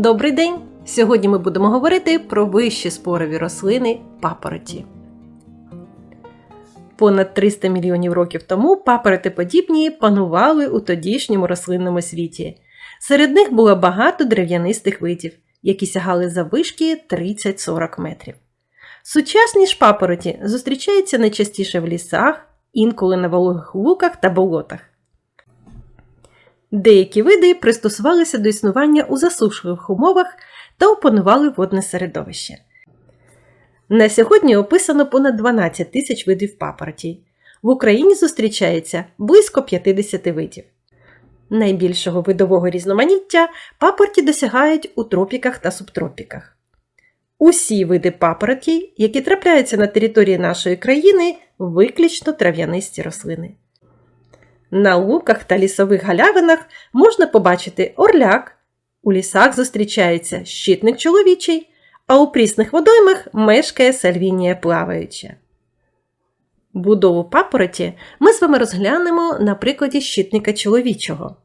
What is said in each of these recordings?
Добрий день! Сьогодні ми будемо говорити про вищі спорові рослини папороті. Понад 300 мільйонів років тому папоротиподібні панували у тодішньому рослинному світі. Серед них було багато дерев'янистих видів, які сягали заввишки 30-40 метрів. Сучасні ж папороті зустрічаються найчастіше в лісах, інколи на вологих луках та болотах. Деякі види пристосувалися до існування у засушливих умовах та опанували водне середовище. На сьогодні описано понад 12 тисяч видів папоротій. В Україні зустрічається близько 50 видів. Найбільшого видового різноманіття папороті досягають у тропіках та субтропіках. Усі види папоротій, які трапляються на території нашої країни, виключно трав'янисті рослини. На луках та лісових галявинах можна побачити орляк, у лісах зустрічається щитник чоловічий, а у прісних водоймах мешкає сальвінія плаваюча. Будову папороті ми з вами розглянемо на прикладі щитника чоловічого.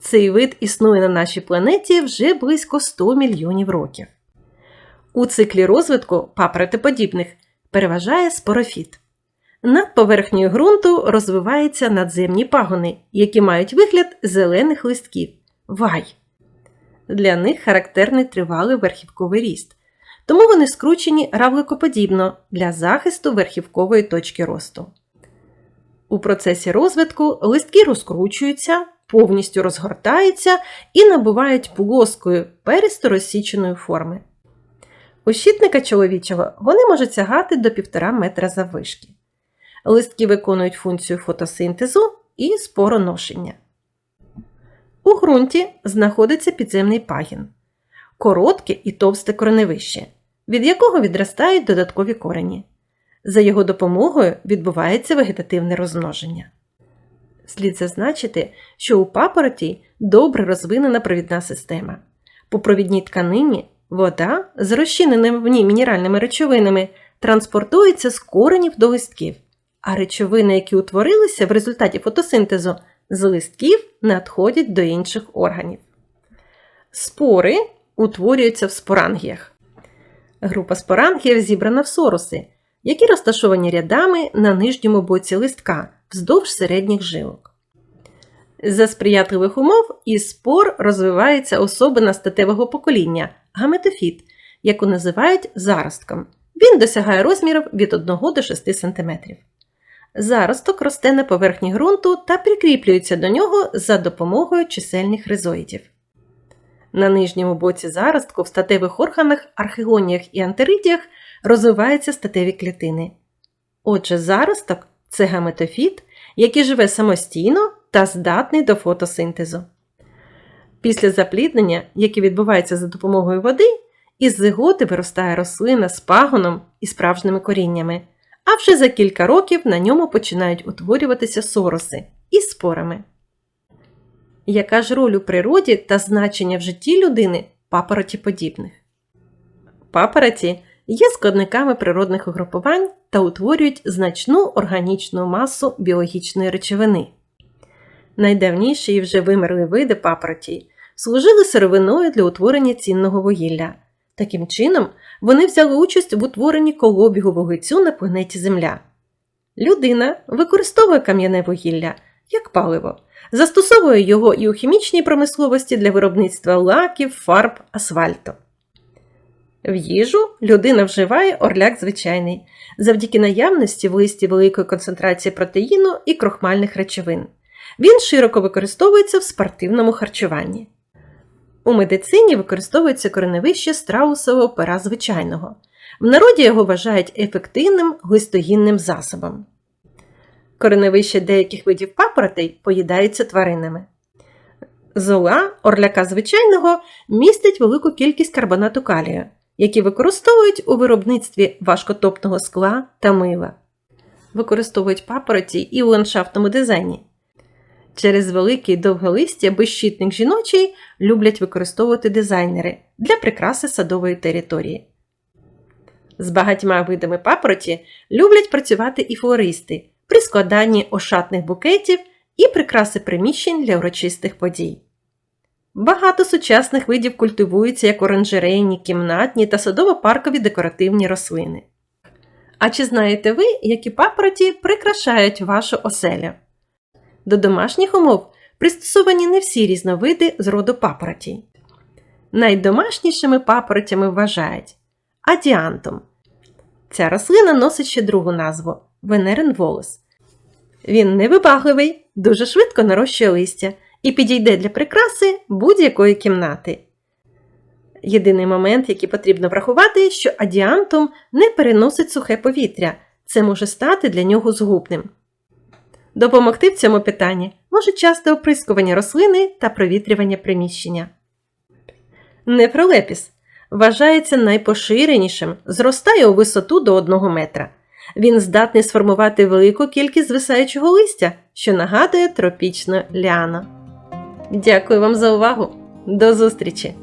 Цей вид існує на нашій планеті вже близько 100 мільйонів років. У циклі розвитку папоротиподібних переважає спорофіт. Над поверхнею ґрунту розвиваються надземні пагони, які мають вигляд зелених листків вай. Для них характерний тривалий верхівковий ріст, тому вони скручені равликоподібно для захисту верхівкової точки росту. У процесі розвитку листки розкручуються, повністю розгортаються і набувають плоскої перісто розсіченої форми. У щитника чоловічого вони можуть сягати до 1,5 метра заввишки. Листки виконують функцію фотосинтезу і спороношення. У ґрунті знаходиться підземний пагін, коротке і товсте кореневище, від якого відростають додаткові корені. За його допомогою відбувається вегетативне розмноження. Слід зазначити, що у папороті добре розвинена провідна система. По провідній тканині вода з розчиненими в ній мінеральними речовинами транспортується з коренів до листків а речовини, які утворилися в результаті фотосинтезу, з листків надходять до інших органів. Спори утворюються в спорангіях. Група спорангіїв зібрана в соруси, які розташовані рядами на нижньому боці листка вздовж середніх жилок. За сприятливих умов із спор розвивається особина статевого покоління гаметофіт, яку називають заростком. Він досягає розмірів від 1 до 6 см. Заросток росте на поверхні ґрунту та прикріплюється до нього за допомогою чисельних ризоїдів. На нижньому боці заростку в статевих органах, архегоніях і антеридіях розвиваються статеві клітини. Отже, заросток це гаметофіт, який живе самостійно та здатний до фотосинтезу. Після запліднення, яке відбувається за допомогою води, із зиготи виростає рослина з пагоном і справжніми коріннями а вже за кілька років на ньому починають утворюватися сороси із спорами. Яка ж роль у природі та значення в житті людини папоротіподібних? Папороті є складниками природних угрупувань та утворюють значну органічну масу біологічної речовини. Найдавніші і вже вимерли види папороті служили сировиною для утворення цінного вугілля. Таким чином, вони взяли участь в утворенні колобігу вуглецю на планеті Земля. Людина використовує кам'яне вугілля як паливо, застосовує його і у хімічній промисловості для виробництва лаків, фарб, асфальту. В їжу людина вживає орляк звичайний, завдяки наявності в листі великої концентрації протеїну і крохмальних речовин. Він широко використовується в спортивному харчуванні. У медицині використовується кореневище страусового пера звичайного. В народі його вважають ефективним глистогінним засобом. Кореневище деяких видів папоротей поїдаються тваринами. Зола орляка звичайного містить велику кількість карбонату калію, які використовують у виробництві важкотопного скла та мила. Використовують папороті і у ландшафтному дизайні. Через великий довголистя безщитник жіночий люблять використовувати дизайнери для прикраси садової території. З багатьма видами папороті люблять працювати і флористи при складанні ошатних букетів і прикраси приміщень для урочистих подій. Багато сучасних видів культивуються як оранжерейні, кімнатні та садово-паркові декоративні рослини. А чи знаєте ви, які папороті прикрашають вашу оселю? До домашніх умов пристосовані не всі різновиди з роду папоротій. Найдомашнішими папоротями вважають адіантум. Ця рослина носить ще другу назву венерин волос. Він невибагливий, дуже швидко нарощує листя і підійде для прикраси будь-якої кімнати. Єдиний момент, який потрібно врахувати, що адіантум не переносить сухе повітря, це може стати для нього згубним. Допомогти в цьому питанні може часте оприскування рослини та провітрювання приміщення. Нефролепіс вважається найпоширенішим, зростає у висоту до 1 метра. Він здатний сформувати велику кількість звисаючого листя, що нагадує тропічну ліану. Дякую вам за увагу! До зустрічі!